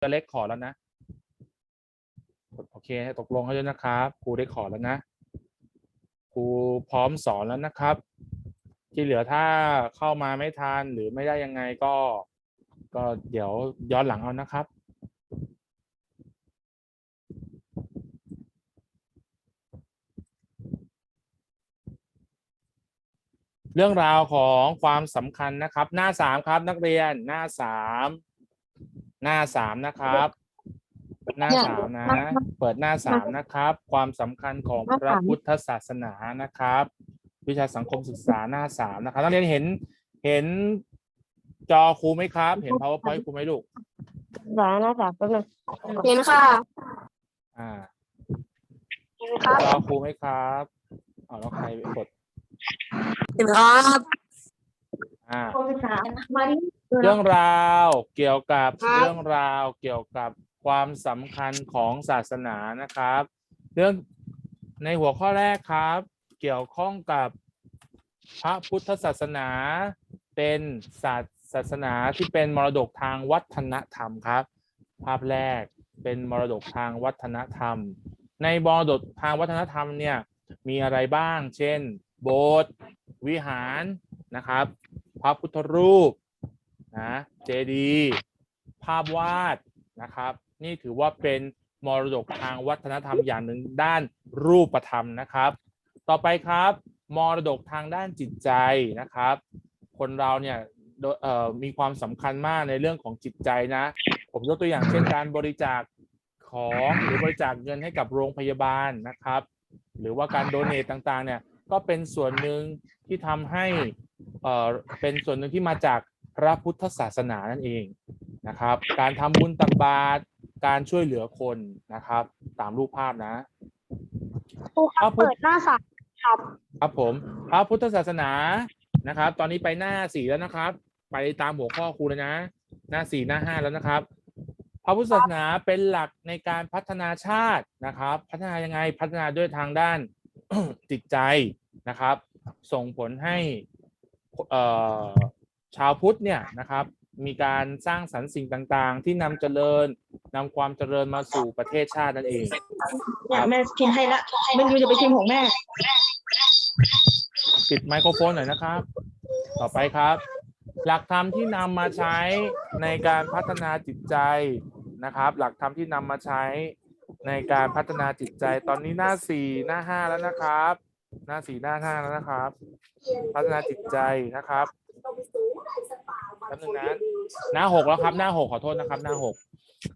จะเล็กขอแล้วนะโอเคตกลงเขาแล้วนะครับครูได้ขอแล้วนะครูพร้อมสอนแล้วนะครับ ที่เหลือถ้าเข้ามาไม่ทันหรือไม่ได้ยังไงก็ ก็เดี๋ยวย้อนหลังเอานะครับเรื่องราวของความสำคัญนะครับ หน้าสามครับนักเรียนหน้าสาม หน้าสามนะครับ หน้าสามนะ เปิดหน้าสามนะครับ ความสำคัญของพระพุทธศาสนานะครับ วิชาสังคมศึกษาหน้าสามนะครับนักเรียนเห็นเห็นจอครูไหมครับ เห็น powerpoint ครูไหมลูก สาหน้าสามแป๊บนึงเห็นค่ะอ่าเห็นครับจอครูไหมครับอ๋อแล้วใครไปกด เห็นครับอ่า มาดิ เรื่องราวเกี่ยวกับครับเรื่องราวเกี่ยวกับความสำคัญของศาสนานะครับ เรื่องในหัวข้อแรกครับ เกี่ยวข้องกับพระพุทธศาสนาเป็นศาสศาสนาที่เป็นมรดกทางวัฒนธรรมครับ ภาพแรกเป็นมรดกทางวัฒนธรรม ในมรดกทางวัฒนธรรมเนี่ยมีอะไรบ้าง เช่น โบสถ์วิหารนะครับ พระพุทธรูป นะเจดีภาพวาดนะครับ นี่ถือว่าเป็นมรดกทางวัฒนธรรมอย่างหนึ่งด้านรูปธรรมนะครับ ต่อไปครับ มรดกทางด้านจิตใจนะครับ คนเราเนี่ยมีความสำคัญมากในเรื่องของจิตใจนะ ผมยกตัวอย่างเช่นการบริจาคของหรือบริจาคเงินให้กับโรงพยาบาลนะครับ หรือว่าการโดเนตต่างๆเนี่ยก็เป็นส่วนหนึ่งที่ทำให้เอ่อเป็นส่วนหนึ่งที่มาจาก พระพุทธศาสนานั่นเองนะครับ การทำบุญตักบาตรการช่วยเหลือคนนะครับ ตามรูปภาพนะครูครับเปิดหน้าสามครับ ครับผม พระพุทธศาสนานะครับ ตอนนี้ไปหน้าสี่แล้วนะครับ ไปตามหัวข้อครูเลยนะ หน้าสี่หน้าห้าแล้วนะครับ พระพุทธศาสนาเป็นหลักในการพัฒนาชาตินะครับ พัฒนายังไงพัฒนาด้วยทางด้าน จิตใจนะครับ ส่งผลให้เอ่อ ชาวพุทธเนี่ยนะครับมีการสร้างสรรค์สิ่งต่างๆ ที่นำเจริญนำความเจริญมาสู่ประเทศชาตินั่นเองเนี่ยแม่กินให้ละไม่รู้จะไปชิมของแม่ปิดไมโครโฟนหน่อยนะครับ ต่อไปครับ หลักธรรมที่นำมาใช้ในการพัฒนาจิตใจนะครับ หลักธรรมที่นำมาใช้ในการพัฒนาจิตใจตอนนี้หน้าสี่หน้าห้าแล้วนะครับ หน้าสี่หน้าห้าแล้วนะครับ พัฒนาจิตใจนะครับ แป๊บนึงนะหน้าหกแล้วครับ หน้าหกขอโทษนะครับ หน้าหก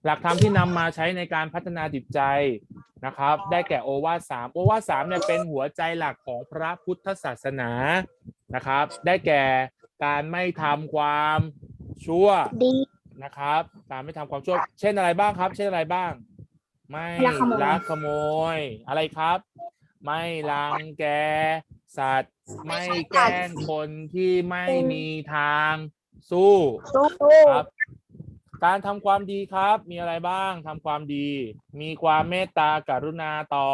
หลักธรรมที่นำมาใช้ในการพัฒนาจิตใจนะครับ ได้แก่โอวาทสามโอวาทสามเนี่ยเป็นหัวใจหลักของพระพุทธศาสนานะครับ ได้แก่การไม่ทำความชั่วดีนะครับ การไม่ทำความชั่ว เช่นอะไรบ้างครับ เช่นอะไรบ้าง ไม่ลักขโมยลักขโมยอะไรครับ ไม่รังแกสัตว์ ไม่แกล้งคนที่ไม่มีทาง สู้สู้ครับ การทำความดีครับ มีอะไรบ้างทำความดี มีความเมตตากรุณาต่อ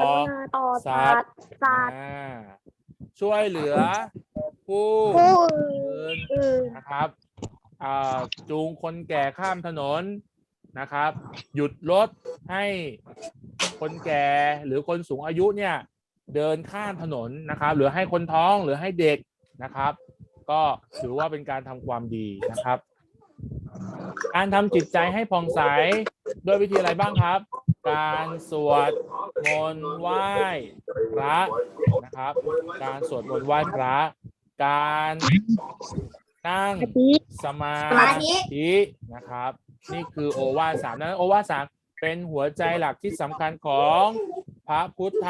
ต่อสัสัตตว์ว์สัตว์อ่าช่วยเหลือ ผู้ผู้อื่นอื่นนะครับอ่าจูงคนแก่ข้ามถนนนะครับ หยุดรถให้คนแก่หรือคนสูงอายุเนี่ย เดินข้ามถนนนะครับ หรือให้คนท้องหรือให้เด็กนะครับ ก็ถือว่าเป็นการทำความดีนะครับ การทำจิตใจให้ผ่องใสด้วยวิธีอะไรบ้างครับ การสวดมนต์ไหว้พระนะครับ การสวดมนต์ไหว้พระ การนั่งสมาธินะครับ นี่คือโอวาสามนั้นโอวาสามเป็นหัวใจหลักที่สำคัญของพระพุทธ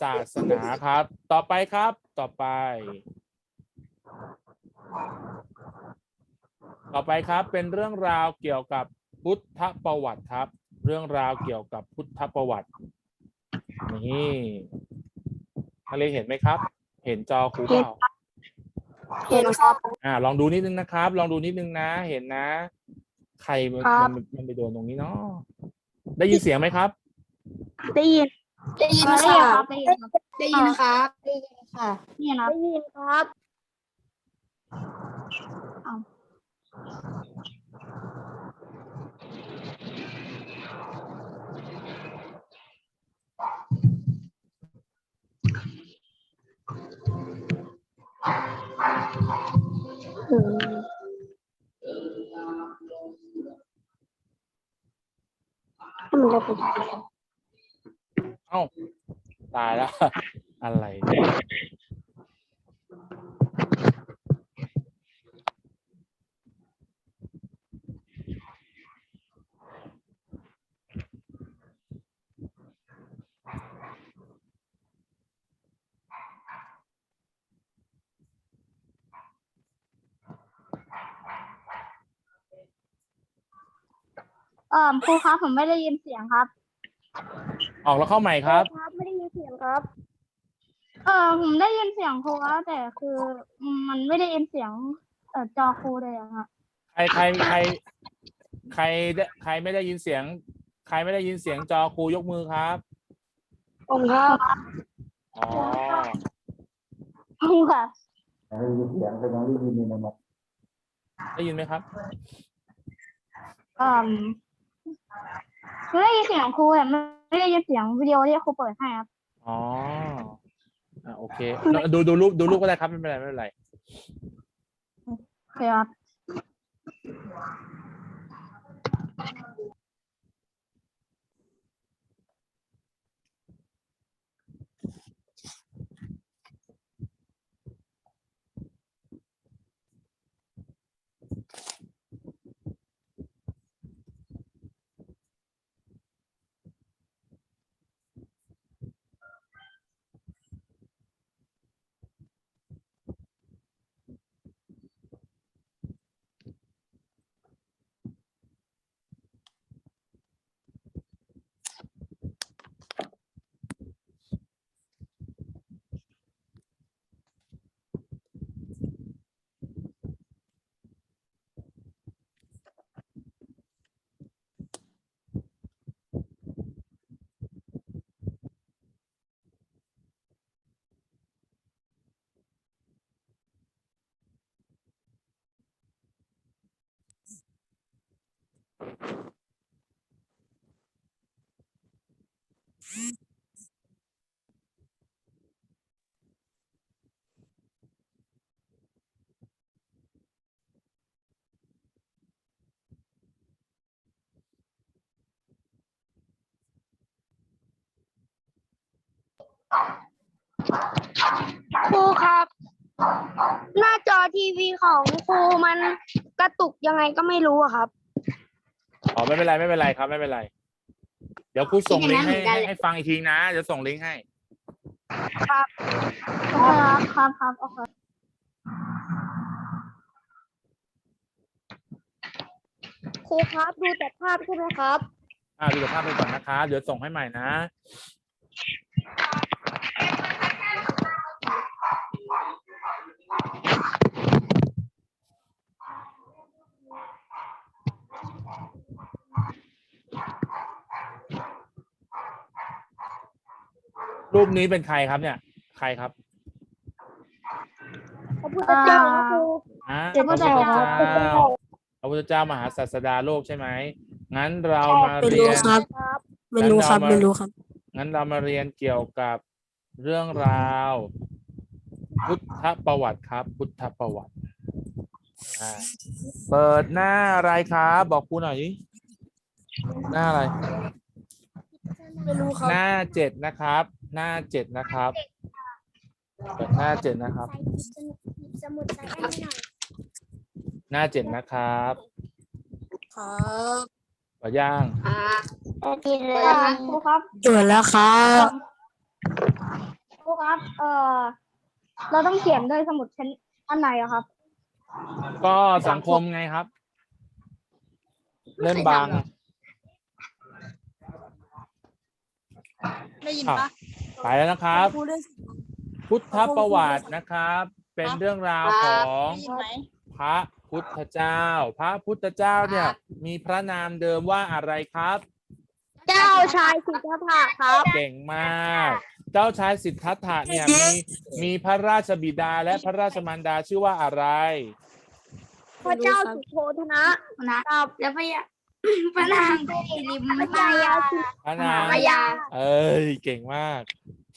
ศาสนาครับ ต่อไปครับ ต่อไป ต่อไปครับเป็นเรื่องราวเกี่ยวกับพุทธประวัติครับ เรื่องราวเกี่ยวกับพุทธประวัติ นี่ทะเลเห็นไหมครับ เห็นจอครูเปล่าเห็นครับ อ่า ลองดูนิดนึงนะครับ ลองดูนิดนึงนะ เห็นนะ ใครมันครับ มันมันไปโดนตรงนี้เนาะได้ยินเสียงไหมครับ ได้ยินได้ยินได้ยินครับได้ยินครับได้ยินค่ะ นี่นะได้ยินครับ không. Ừ. mình đâu tài đó. Anh lại เอ้าตายแล้วอะไรเนี่ยเอ่อครูครับผมไม่ได้ยินเสียงครับออกแล้วเข้าใหม่ครับ ครับไม่ได้ยินเสียงครับ เออผมได้ยินเสียงครูครับแต่คือมันไม่ได้ยินเสียงเอ่อจอครูเลยอะครับใครใครใครใครได้ใครไม่ได้ยินเสียง ใครไม่ได้ยินเสียงจอครูยกมือครับผมครับอ๋อผมค่ะได้ยินเสียงก็ยังได้ยินอยู่ในหมดได้ยินไหมครับ เอ่อ ไม่ได้ยินเสียงครูแต่ไม่ได้ยินเสียงวิดีโอที่ครูเปิดให้ครับ อ๋ออะโอเคดูดูรูปดูรูปก็ได้ครับไม่เป็นไรไม่เป็นไร โอเคครับ ครูครับ หน้าจอทีวีของครูมันกระตุกยังไงก็ไม่รู้อะครับ อ๋อไม่เป็นไรไม่เป็นไรครับไม่เป็นไร เดี๋ยวครูส่งลิงก์ให้คิดอย่างนั้นเหมือนกันให้เลยให้ฟังอีกทีนะเดี๋ยวส่งลิงก์ให้ ครับครับครับโอเคครูครับดูแต่ภาพใช่ไหมครับ อ่าดูสภาพไปก่อนนะครับเดี๋ยวส่งให้ใหม่นะ รูปนี้เป็นใครครับเนี่ย ใครครับพระพุทธเจ้านะครูอ่าเจ็ดพระพระพุทธเจ้าเจ้าพระพุทธเจ้ามหาศาสดาโลกใช่ไหมงั้นเรามาไม่เรีรู้ยนครับไม่รู้ครับงั้นเรามาไม่รู้ครับ งั้นเรามาเรียนเกี่ยวกับเรื่องราว พุทธประวัติครับ พุทธประวัติอ่าเปิดหน้าอะไรครับ บอกครูหน่อยดิหน้าอะไร ไม่รู้ครับ หน้าเจ็ดนะครับ หน้าเจ็ดนะครับเปิดหน้าเจ็ดนะครับ สมุดใส่ให้หน่อยหน้าเจ็ดนะครับครับเปิดย่างอ่าดีเลยครูครับเกิดแล้วครับครูครับ เอ่อ เราต้องเขียนด้วยสมุดชั้นอันไหนอะครับ ก็สังคมไงครับ เล่มบาง ได้ยินอะปะ ไปแล้วนะครับครูได้พุทธประวัตินะครับ เป็นเรื่องราวของได้ยินไหม พระพุทธเจ้า พระพุทธเจ้าเนี่ย มีพระนามเดิมว่าอะไรครับ เจ้าชายสิทธัตถะครับ เก่งมาก เจ้าชายสิทธัตถะเนี่ยมีมีพระราชบิดาและพระราชมารดาชื่อว่าอะไร พระเจ้าสุโธธนะนะ ครับ แล้วพระยา พระนางสิริมพระยาพระนามพระยาเอ้ยเก่งมาก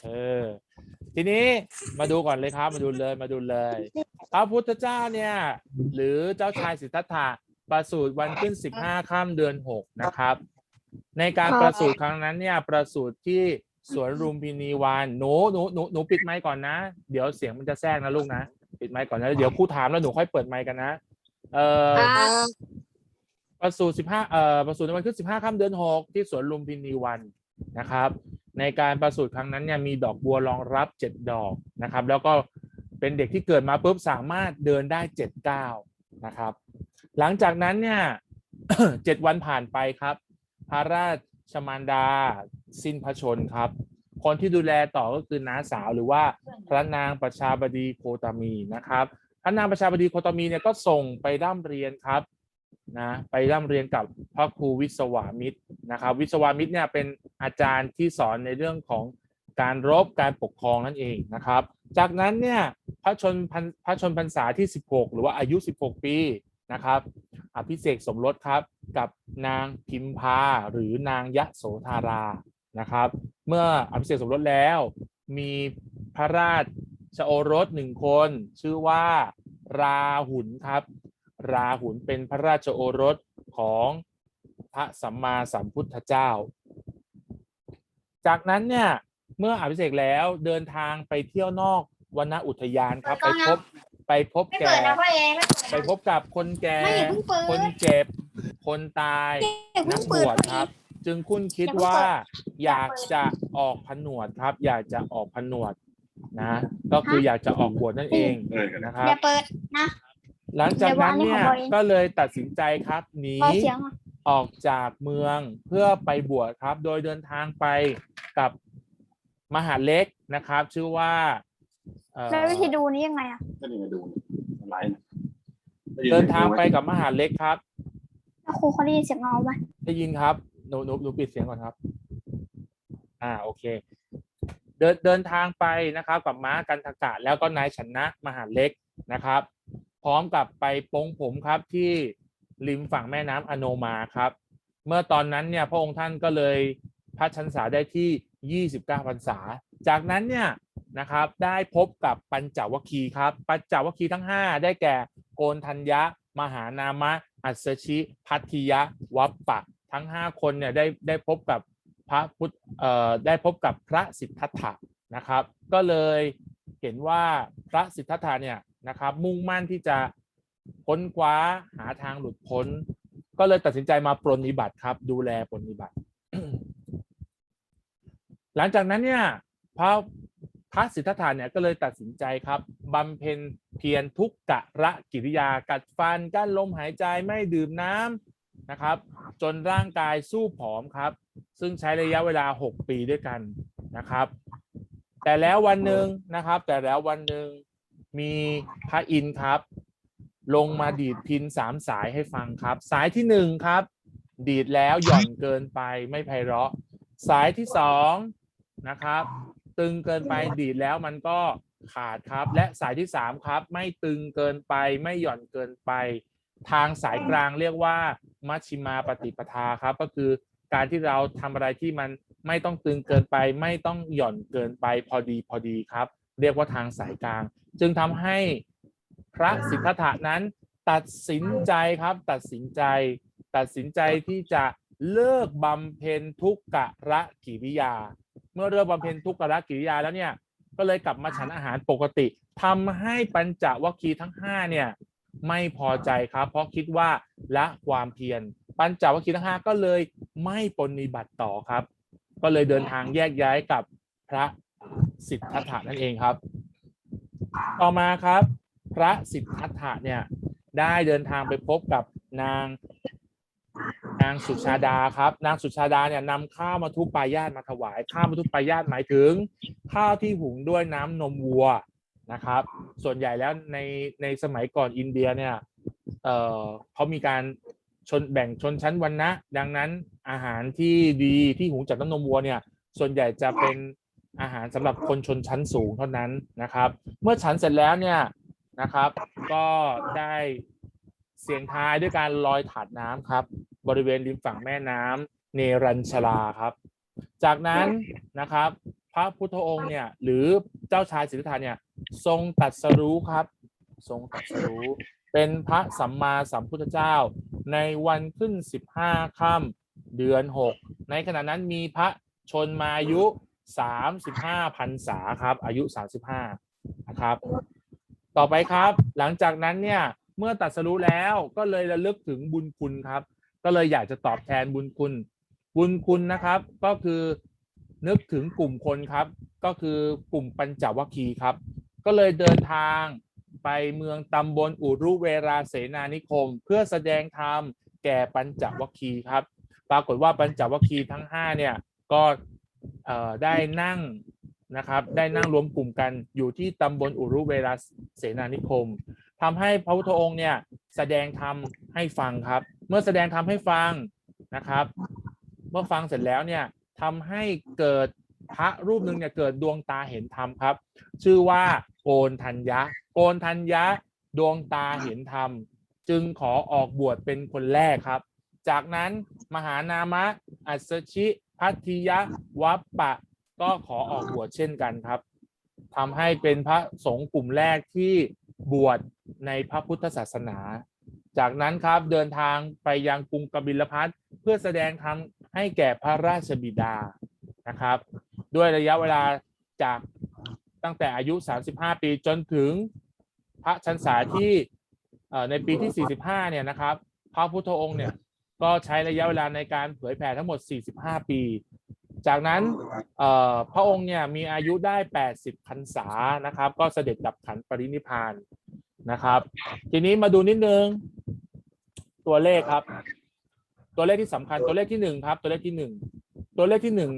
เออ ทีนี้มาดูก่อนเลยครับ มาดูเลยมาดูเลยพระพุทธเจ้าเนี่ย หรือเจ้าชายสิทธัตถะประสูติวันขึ้นสิบห้าค่ำเดือนหกนะครับ ในการครับประสูติครั้งนั้นเนี่ย ประสูติที่สวนลุมพินีวานหนูหนูหนูหนูปิดไมค์ก่อนนะ เดี๋ยวเสียงมันจะแทรกนะลูกนะ ปิดไมค์ก่อนนะ เดี๋ยวครูถามแล้วหนูค่อยเปิดไมค์กันนะ เอ่อครับ ประสูติสิบห้าเอ่อประสูติในวันขึ้นสิบห้าค่ำเดือนหกที่สวนลุมพินีวันนะครับ ในการประสูติครั้งนั้นเนี่ยมีดอกบัวรองรับเจ็ดดอกนะครับ แล้วก็เป็นเด็กที่เกิดมาปุ๊บสามารถเดินได้เจ็ดก้าวนะครับ หลังจากนั้นเนี่ยเจ็ดวันผ่านไปครับ พระราชมารดา สิ้นพระชน์ครับ คนที่ดูแลต่อก็คือน้าสาวหรือว่าพระนางประชาบดีโคตามีนะครับพระนางประชาบดีโคตามีเนี่ยก็ส่งไปร่ำเรียนครับ นะไปร่ำเรียนกับพระครูวิศวามิตรนะครับวิศวามิตรเนี่ยเป็นอาจารย์ที่สอนในเรื่องของการรบการปกครองนั่นเองนะครับ จากนั้นเนี่ยพระชนพรรพระชนพรรษาที่ 16 หรือว่าอายุ 16 ปีนะครับอภิเษกสมรสครับกับนางพิมพาหรือนางยะโสธารานะครับ เมื่ออภิเษกสมรสแล้วมีพระราชโอรสหนึ่งคน ชื่อว่าราหุลครับ ราหุลเป็นพระราชโอรสของพระสัมมาสัมพุทธเจ้า จากนั้นเนี่ยเมื่ออภิเษกแล้วเดินทางไปเที่ยวนอกวนอุทยานครับ ไปพบไปพบแก่ไปพบกับคนแก่ไม่อย่าเพิ่งเปิดคนเจ็บ คนตายนักบวชครับ จึงคุณคิดว่าอยากจะออกผนวดครับ อยากจะออกผนวดนะ ก็คืออยากจะออกบวชนั่นเองนะครับอย่าเปิดนะ หลังจากนั้นเนี่ยเดี๋ยววางในของเราเองก็เลยตัดสินใจครับหนีพอเสียงอะออกจากเมืองเพื่อไปบวชครับ โดยเดินทางไปกับมหาเล็กนะครับ ชื่อว่าเอ่อแล้ววิธีดูนี้ยังไงอะก็นี่มาดูนี่ไลฟ์นะเดินทางไปกับมหาเล็กครับแล้วครูเขาได้ยินเสียงเราไหมได้ยินครับหนูหนูหนูปิดเสียงก่อนครับ อ่าโอเค เดินเดินทางไปนะครับ กับม้ากันทกะแล้วก็นายชนะมหาเล็กนะครับ พร้อมกับไปปงผมครับที่ริมฝั่งแม่น้ำอโนมาครับ เมื่อตอนนั้นเนี่ยพระองค์ท่านก็เลยพระชันษาได้ที่ 29พรรษา จากนั้นเนี่ยนะครับได้พบกับปัญจวัคคีย์ครับ ปัญจวัคคีย์ทั้ง 5 ได้แก่โกนทัญญะ มหานามะ อัสสชิ พัทธิยะ วัปปะ ทั้ง 5 คนเนี่ยได้ได้พบกับพระพุทธเอ่อได้พบกับพระสิทธัตถะนะครับ ก็เลยเห็นว่าพระสิทธัตถะเนี่ย นะครับ มุ่งมั่นที่จะค้นคว้าหาทางหลุดพ้น ก็เลยตัดสินใจมาปรนนิบัติครับ ดูแลปรนนิบัติ หลังจากนั้นเนี่ยพระพระสิทธัตถะเนี่ยก็เลยตัดสินใจครับบำเพ็ญเพียรทุกกะระกิริยากัดฟันกั้นลมหายใจไม่ดื่มน้ำนะครับ จนร่างกายสู้ผอมครับ ซึ่งใช้ระยะเวลา 6 ปีด้วยกันนะครับ แต่แล้ววันหนึ่งนะครับ แต่แล้ววันหนึ่ง มีพระอินทร์ครับ ลงมาดีดพินสามสายให้ฟังครับ สายที่หนึ่งครับ ดีดแล้วหย่อนเกินไปไม่ไพเราะ สายที่สองนะครับ ตึงเกินไปดีดแล้วมันก็ขาดครับ และสายที่สามครับ ไม่ตึงเกินไปไม่หย่อนเกินไป ทางสายกลางเรียกว่า มัชชิมาปฏิปทาครับ ก็คือการที่เราทำอะไรที่มันไม่ต้องตึงเกินไป ไม่ต้องหย่อนเกินไปพอดีพอดีครับ เรียกว่าทางสายกลาง จึงทำให้พระสิทธัตถะนั้น ตัดสินใจครับ ตัดสินใจ ตัดสินใจที่จะเลิกบำเพ็ญทุกกะระกิริยา เมื่อเริ่มบำเพ็ญทุกขละกิริยาแล้วเนี่ยก็เลยกลับมาฉันอาหารปกติทำให้ปัญจวัคคีย์ทั้งห้าเนี่ยไม่พอใจครับ เพราะคิดว่าละความเพียรปัญจวัคคีย์ทั้งห้าก็เลยไม่ปฏิบัติต่อครับ ก็เลยเดินทางแยกย้ายกับพระ สิทธัตถะนั่นเองครับ ต่อมาครับ พระสิทธัตถะเนี่ยได้เดินทางไปพบกับนางนางสุชาดาครับ นางสุชาดาเนี่ยนำข้าวมาทุปายาตมาถวาย ข้าวมาทุปายาตหมายถึง ข้าวที่หุงด้วยน้ำนมวัวนะครับ ส่วนใหญ่แล้วในในสมัยก่อนอินเดียเนี่ยเอ่อเขามีการชนแบ่งชนชั้นวรรณะ ดังนั้นอาหารที่ดีที่หุงจากน้ำนมวัวเนี่ย ส่วนใหญ่จะเป็น อาหารสำหรับคนชนชั้นสูงเท่านั้นนะครับ เมื่อฉันเสร็จแล้วเนี่ยนะครับ ก็ได้เสียงทายด้วยการลอยถาดน้ำครับ บริเวณริมฝั่งแม่น้ำเนรัญชลาครับ จากนั้นนะครับ พระพุทธองค์เนี่ยหรือเจ้าชายสิทธัตถะเนี่ยทรงตัดสรู้ครับ ทรงตัดสรู้เป็นพระสัมมาสัมพุทธเจ้า ในวันขึ้นสิบห้าค่ำเดือนหกในขณะนั้นมีพระชนมายุ สามสิบห้าพรรษาครับ อายุสามสิบห้านะครับ ต่อไปครับ หลังจากนั้นเนี่ย เมื่อตัดสรู้แล้วก็เลยระลึกถึงบุญคุณครับ ก็เลยอยากจะตอบแทนบุญคุณ บุญคุณนะครับ ก็คือนึกถึงกลุ่มคนครับ ก็คือกลุ่มปัญจวัคคีย์ครับ ก็เลยเดินทางไปเมืองตำบลอุรุเวราเสนานิคม เพื่อแสดงธรรมแก่ปัญจวัคคีย์ครับ ปรากฏว่าปัญจวัคคีย์ทั้งห้าเนี่ย ก็ ได้นั่งนะครับได้นั่งรวมกลุ่มกันอยู่ที่ตำบลอุรุเวราเสนานิคมทำให้พระพุทธองค์เนี่ยแสดงธรรมให้ฟังครับ เมื่อแสดงธรรมให้ฟังนะครับ เมื่อฟังเสร็จแล้วเนี่ยทำให้เกิดพระรูปหนึ่งเนี่ยเกิดดวงตาเห็นธรรมครับ ชื่อว่าโกนทัญญะ โกนทัญญะดวงตาเห็นธรรม จึงขอออกบวชเป็นคนแรกครับ จากนั้นมหานามะอัสสชิ พัทธิยะวัปปะ ก็ขอออกบวชเช่นกันครับทำให้เป็นพระสงฆ์กลุ่มแรกที่บวชในพระพุทธศาสนา จากนั้นครับเดินทางไปยังกรุงกบิลพัทเพื่อแสดงธรรมให้แก่พระราชบิดานะครับ ด้วยระยะเวลาจากตั้งแต่อายุ 35 ปีจนถึงพระชันษาที่ในปีที่ 45 เนี่ยนะครับ พระพุทธองค์เนี่ย ก็ใช้ระยะเวลาในการเผยแผ่ทั้งหมด 45 ปี จากนั้นพระองค์เนี่ยมีอายุได้ 80พรรษานะครับ ก็เสด็จดับขันปรินิพานนะครับ ทีนี้มาดูนิดนึง ตัวเลขครับ ตัวเลขที่สำคัญตัวเลขที่หนึ่งครับ ตัวเลขที่หนึ่งตัวเลขที่หนึ่ง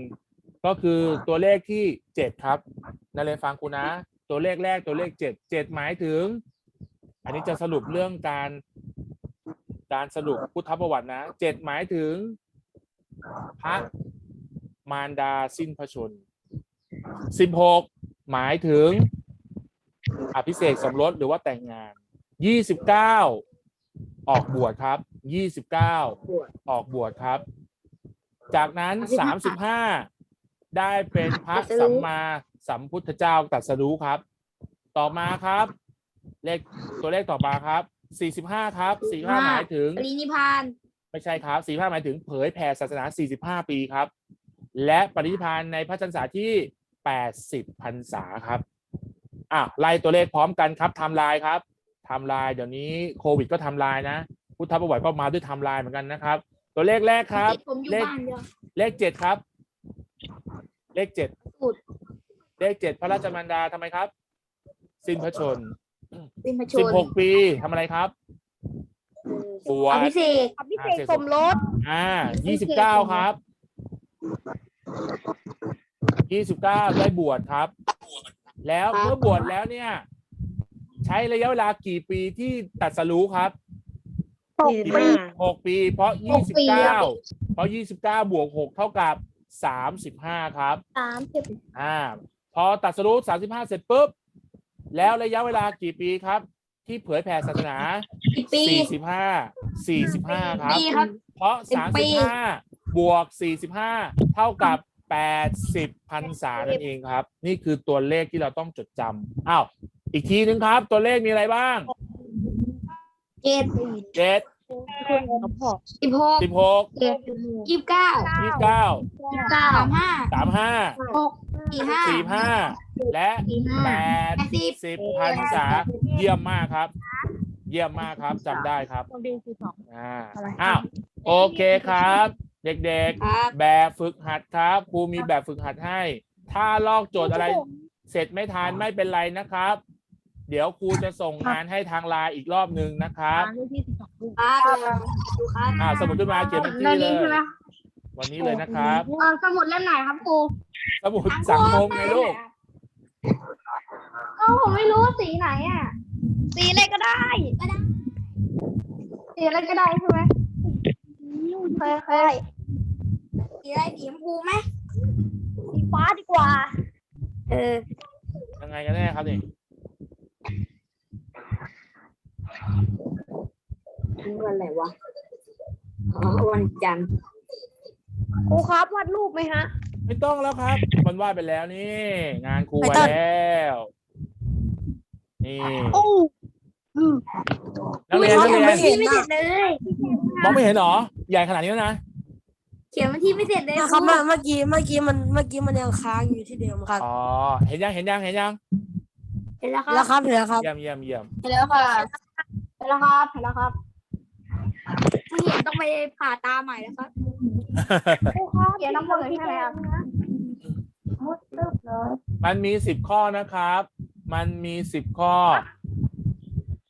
ก็คือตัวเลขที่เจ็ดครับนักเรียนฟังกูนะ ตัวเลขแรกตัวเลขเจ็ดเจ็ดหมายถึง อันนี้จะสรุปเรื่องการ การสรุปพุทธประวัตินะเจ็ดหมายถึง พระมารดาสิ้นพระชนสิบหกหมายถึง อภิเษกสมรสหรือว่าแต่งงานยี่สิบเก้าออกบวชครับยี่สิบเก้าออกบวชครับ จากนั้นสามสิบห้าได้เป็นพระสัมมาสัมพุทธเจ้าตรัสรู้ครับ ต่อมาครับ เลขตัวเลขต่อมาครับ สี่สิบห้าครับสี่ห้าหมายถึง ปรินิพพาน ไม่ใช่ครับสี่ห้าหมายถึงเผยแผ่ศาสนา 45 ปีครับ และปรินิพพานในพระชันษาที่ 80พรรษาครับอะไล่ตัวเลขพร้อมกันครับไทม์ไลน์ครับไทม์ไลน์เดี๋ยวนี้โควิดก็ไทม์ไลน์นะ พุทธประวัติก็มาด้วยไทม์ไลน์เหมือนกันนะครับ ตัวเลขแรกครับ ผมอยู่เลขบ้านเดียว เลขเจ็ดครับ เลขเจ็ดสุด เลขเจ็ดพระราชมารดาทำไมครับ สิ้นพระชนเป็นประชสิบนหกปีทำอะไรครับบวอชภิเษกอภิเษกสมรสอ่ายี่สิบเก้าครับ ยี่สิบเก้าได้บวชครับ แล้วเมื่อบวชแล้วเนี่ย ใช้ระยะเวลากี่ปีที่ตัดสรู้ครับ หกปี หกปี เพราะยี่สิบเก้าเพราะยี่สิบเก้าบวกหกเท่ากับสามสิบห้าครับ สามสิบ อ่า พอตัดสรู้สามสิบห้าเสร็จปุ๊บ แล้วระยะเวลากี่ปีครับ ที่เผยแผ่ศาสนากี่ปีสี่สิบห้าสี่สิบห้าครับ ปีครับ เพราะ เป็นสามปีสิบห้าบวกสี่สิบห้าเท่ากับแปดสิบพันษานั่นเองครับ นี่คือตัวเลขที่เราต้องจดจำอ้าว อีกทีนึงครับ ตัวเลขมีอะไรบ้าง เจ็ดเจ็ดสิบหกสิบหกเจ็ดยี่สิบเก้ายี่สิบเก้ายี่สิบเก้าสามห้าสามห้าหกสี่ห้าสี่ห้า และสี่ห้าแปดแปดสิบสิบพันษาเยี่ยมมากครับ เยี่ยมมากครับจำได้ครับคนดีคือสองอ่าอ้าวโอเคครับ เด็กๆครับแบบฝึกหัดครับครูมีแบบฝึกหัดให้ ถ้าลอกโจทย์อะไร เสร็จไม่ทันไม่เป็นไรนะครับ เดี๋ยวครูจะส่งงานให้ทางไลน์อีกรอบหนึ่งนะครับครับดูครับอ่าสมุดขึ้นมาเขียนเป็นในที่เลนี้ยใช่ไหมวันนี้เลยนะครับเออสมุดเล่มไหนครับครูสมุดสังคมไงลูก ก็ผมไม่รู้ว่าสีไหนอะ สีอะไรก็ได้ก็ได้ สีอะไรก็ได้ใช่ไหมเคยเคยสีอะไรสีชมพูไหมสีฟ้าดีกว่า เออ ยังไงกันแน่ครับนี่วันอะไรวะ อ๋อ วันจันทร์ครูครับวาดรูปไหมฮะ ไม่ต้องแล้วครับ มันวาดไปแล้วนี่ งานครูไม่ไว้ต้องแล้ว นี่โอ้นักเรียนนักเรียนไม่เห็นไม่เสร็จเลยมองไม่เห็นเหรอ ใหญ่ขนาดนี้แล้วนะ เขียนวันที่ไม่เสร็จเลยนะครับเมื่อเมื่อกี้เมื่อกี้มันเมื่อกี้มันยังค้างอยู่ที่เดิมครับอ๋อเห็นยังเห็นยังเห็นยังเห็นแล้วคแล้รัวบครับเห็นแล้วครับเยี่ยมเยี่ยมเยี่ยมเห็นแล้วค่ะเห็นแล้วครับเห็นแล้วครับไม่เห็นต้องไปผ่าตาใหม่แล้วครับครูครับเขียนน้ำมันเลยใช่ไหมครับมันมีสิบข้อนะครับ มันมีสิบข้อ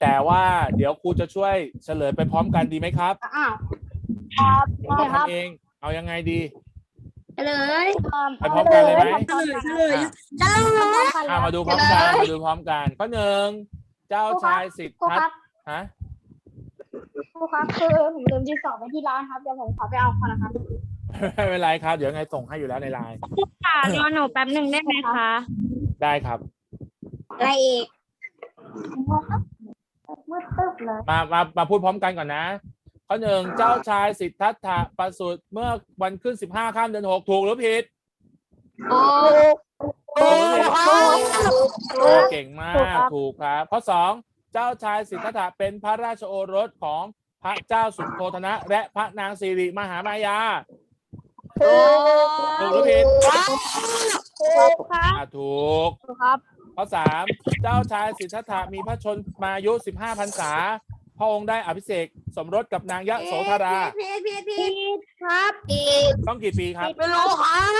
แต่ว่าเดี๋ยวครูจะช่วยเฉลยไปพร้อมกันดีไหมครับอ้าวครับเดี๋ยวได้เราครับทำเองเอายังไงดีเลยไปพร้อมกันเลยไหม เฉลยเฉลยอะจะเล่าเลย อะมาดูพร้อมกันมาดูพร้อมกันข้อหนึ่งเจ้าชายสิทครูธัคตรับถ์ฮะครูครับคือผมลืมดินสอไว้ที่ร้านครับเดี๋ยวผมขอไปเอาก่อนนะครับไม่เป็นไรครับ เดี๋ยวไงส่งให้อยู่แล้วในไลน์ค่ะรอหนูแป๊บหนึ่งได้ไหมคะ ได้ครับ อะไรเอกมืดตึ๊บเลยมามามาพูดพร้อมกันก่อนนะ ข้อหนึ่งเจ้าชายสิทธัตถะประสูติเมื่อวันขึ้นสิบห้าข้ามเดือนหกถูกหรือผิดโอ้ถูกหรือผิดถูกเก่งมาถูกกครับถูกครับ ข้อสองเจ้าชายสิทธัตถะเป็นพระราชโอรสของพระเจ้าสุโธทนะ และพระนางสิริมหามายาถูกถูกหรือผิดถูกครับอะถูกถูกครับ ข้อสามเจ้าชายสิทธัตถะมีพระชนมายุสิบห้าพรรษา พระองค์ได้อภิเษกสมรสกับนางยะโสธราพีดพีดพีผิดดครับพีดต้องกี่ปีครับ ไม่รู้ครับ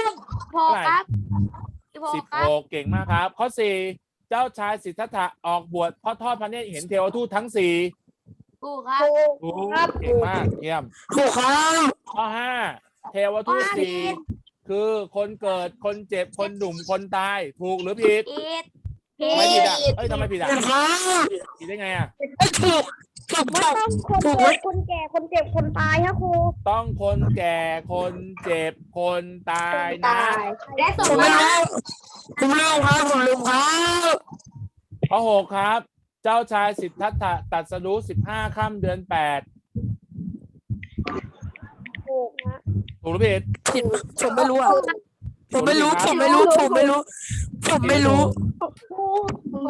พอครับพอสิบครัหบกเก่งมากครับ ข้อสี่เจ้าชายสิทธัตถะออกบวชเพราะทอดพระเนตรเห็นเทวทูตทั้งสี่ถูกครับถูกถูกครับเก่งมากเยี่ยมถูกครับข้อห้าเทวทูตสี่คือคนเกิดคนเจ็บคนหนุ่มคนตาย ถูกหรือผิดพีดผิ ทำไมผิดดอะเอ้ยทำไมผิดอะถูกครับผิดได้ไงอะไม่ถูกถูกไม่ถูกต้องคนเจ็บคนแก่คนเจ็บคนตายครับครูต้องคนแก่คนเจ็บคนตายนะ และสมผมรไม่สรู้ผมลืมครับผมลืมครับข้อหกครับ เจ้าชายสิทธัตถะตัดสรู้สิบห้าค่ำเดือนแปดถูกนะถูกหรือผิดผิดผมไม่รู้อะผมไม่รู้ ผมไม่รู้ ผมไม่รู้ ผมไม่รู้ถูกผม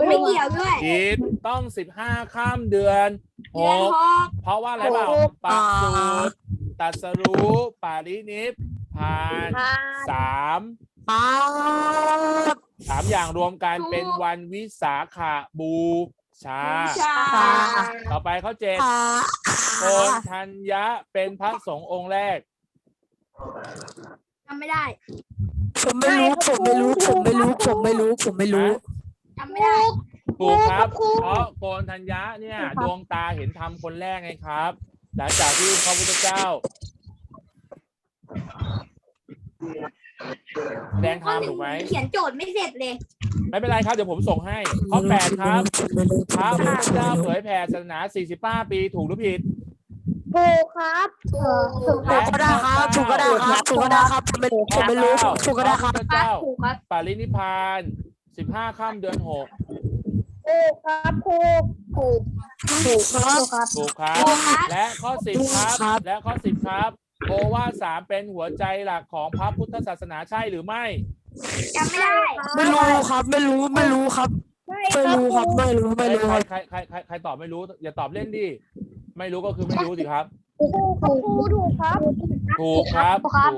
ไม่เกี่ยวด้วยผิดต้องสิบห้าค่ำเดือนหเดือนกหก เพราะว่าอะไรเปล่าปะสูตรตัดสรู้ปารินิพพานผ่านสามครับสามอย่างรวมกันเป็นวันวิสาขบูชาใช่ต่อไปข้อเจ็ดอ่าโกนธัญญะเป็นพระสงฆ์องค์แรกจำไม่ได้ผมไม่รู้ ผมไม่รู้ ผมไม่รู้ ผมไม่รู้ ผมไม่รู้ จำไม่ได้ ถูกครับเพราะโกนธัญญะเนี่ยดวงตาเห็นธรรมคนแรกไงครับ หลังจากที่พระพุทธเจ้าแสดงธรรมถูกไหม เขียนโจทย์ไม่เสร็จเลย ไม่เป็นไรครับ เดี๋ยวผมส่งให้ ข้อแปดครับ พระพุทธเจ้าเผยแผ่ศาสนา 45 ปีถูกหรือผิด ถูกครับถูกคถูรักบก็ได้ครับถูกก็ได้ครับถูกก็ได้ครับผมไม่ผมไม่รู้ถูกก็ได้ครับ พระพุทธเจ้า ถูกครับ ปรินิพพาน 15ค่ำเดือนถูกครับครูถูกถูกครับถูกครับ6ถูกครับ ถูกครับ และข้อ10ครับครับ และข้อ10ครับ โอวาทสามเป็นหัวใจหลักของพระพุทธศาสนาใช่หรือไม่ จำไม่ได้ไม่รู้ครับ ไม่รู้ไม่รู้ครับ ไม่รู้ครับไม่รู้ไม่รู้ใคครรับใครใครใครใครตอบไม่รู้ อย่าตอบเล่นดิไม่รู้ก็คือไม่รู้สิครับ ถูกครับครูถูกครับถูกครับถูกครับ